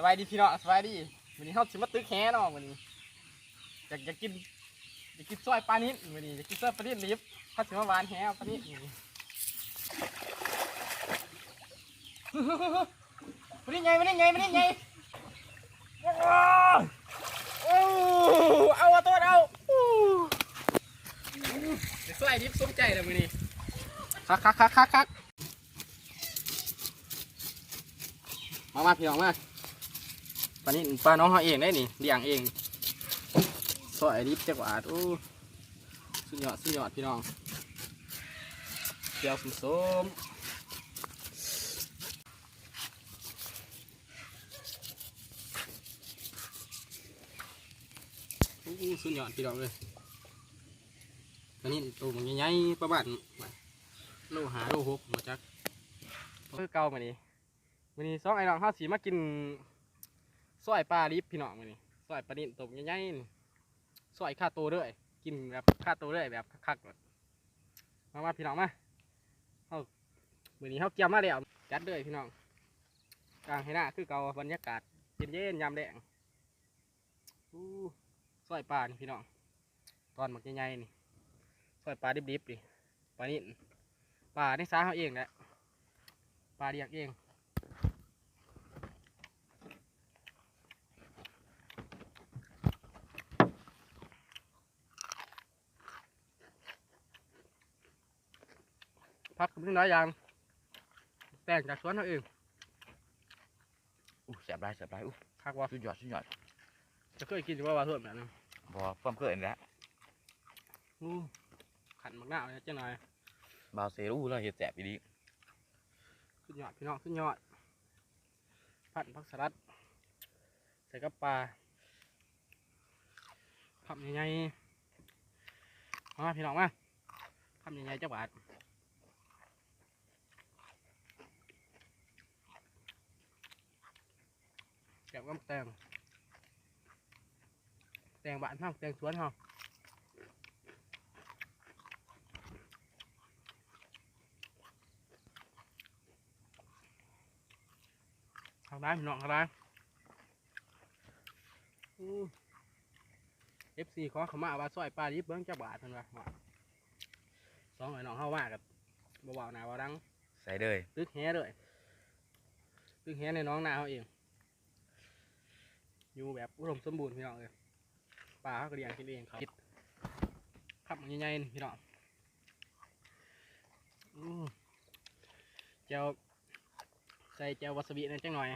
สบายดีพี่น้องสบายดีวันนี้เขาสิมาตึกแฮเนาะวันนี้อยากอยากกินอยากกินซอยปลานิดวันนี้อยากกินซอยปลานิดลิฟเขาสิมาหวานแฮเอาปลานิดวันนี้ไงวันนี้ไงวันนี้ไงโอ้เอาเอาตัวเอาอู้ยซอยลิฟสมใจเลยวันนี้คักคักคักคักมามาพี่น้องมาานี้ปลาน้องเขาเองได้นี่เลี้ยงเองซอยดิบจักหวาดโอ้สุดยอดสุดยอดพี่น้องเจียวส้มส้มสุดยอดพี่น้องเลยปลานี้ตัวมันใหญ่ๆประมาณโลหาโลหกมาจักเพื่อเก่ามานี่วันนี้สองไอ้น้องเขาสีมากิน ซอยปลาลิบพี่น้องมานี่ซอยปลานิ่ตกใหญ่ๆนี่ซอยข้าโตวด้วยกินแบบข้าโตวด้วยแบบคักๆมามาพี่น้องมาเฮามื้อนี้เฮาเกี่ยมมาแล้วจัดเลยพี่น้องกลางให้หน้าคือเก่าบรรยากาศเย็นๆยามแดงอู้ซอยปลานี่พี่น้องตอนหมักใหญ่ๆนี่ซอยปลาดิบๆนี่ปลานิ่ปลาในสาเขาเองแหละปลาเรียกเอง พักเป็นน้อยอย่างแต่งจากสวนเขาเองอู้แสบไรแสบไรอู้คักว่าสุดยอดสุดยอดจะเคยกินอยู่ว่าว่าเพิ่มแบบนั้นบอความเกินแล้วอู้ขันมักหน้าวเนี่ยเจ้าหน่อยบาวเซรู้แล้วเห็ดแสบอีดีขึ้นยอดพี่น้องขึ้นยอดพันผักสลัดใส่กับปลาทำยังไงมาพี่น้องมาทำยังไงเจ้าบาท แกบก็แตงแตงบ้านห้องแตงสวนห้องทางด้านพี่น้องทางด้านเอฟซีขอเขามาว่าซอยปลาดิบเบิ้งเจ้าบาทเพิ่นว่าว่าสองไอ้น้องเฮาว่ากับบ่เบาหนาบ่ดังใส่เลยตึกแฮเลยตึกแฮในน้องนาเขาเอง อยู่แบบอุดมสมบูรณ์พี่น้องเลยปลาเขาก็เลี้ยงกินเองเขาคิดขับใหญ่ๆนี่พี่น้องเจ้าใส่เจ้าวาซาบินั่นจังหน่อย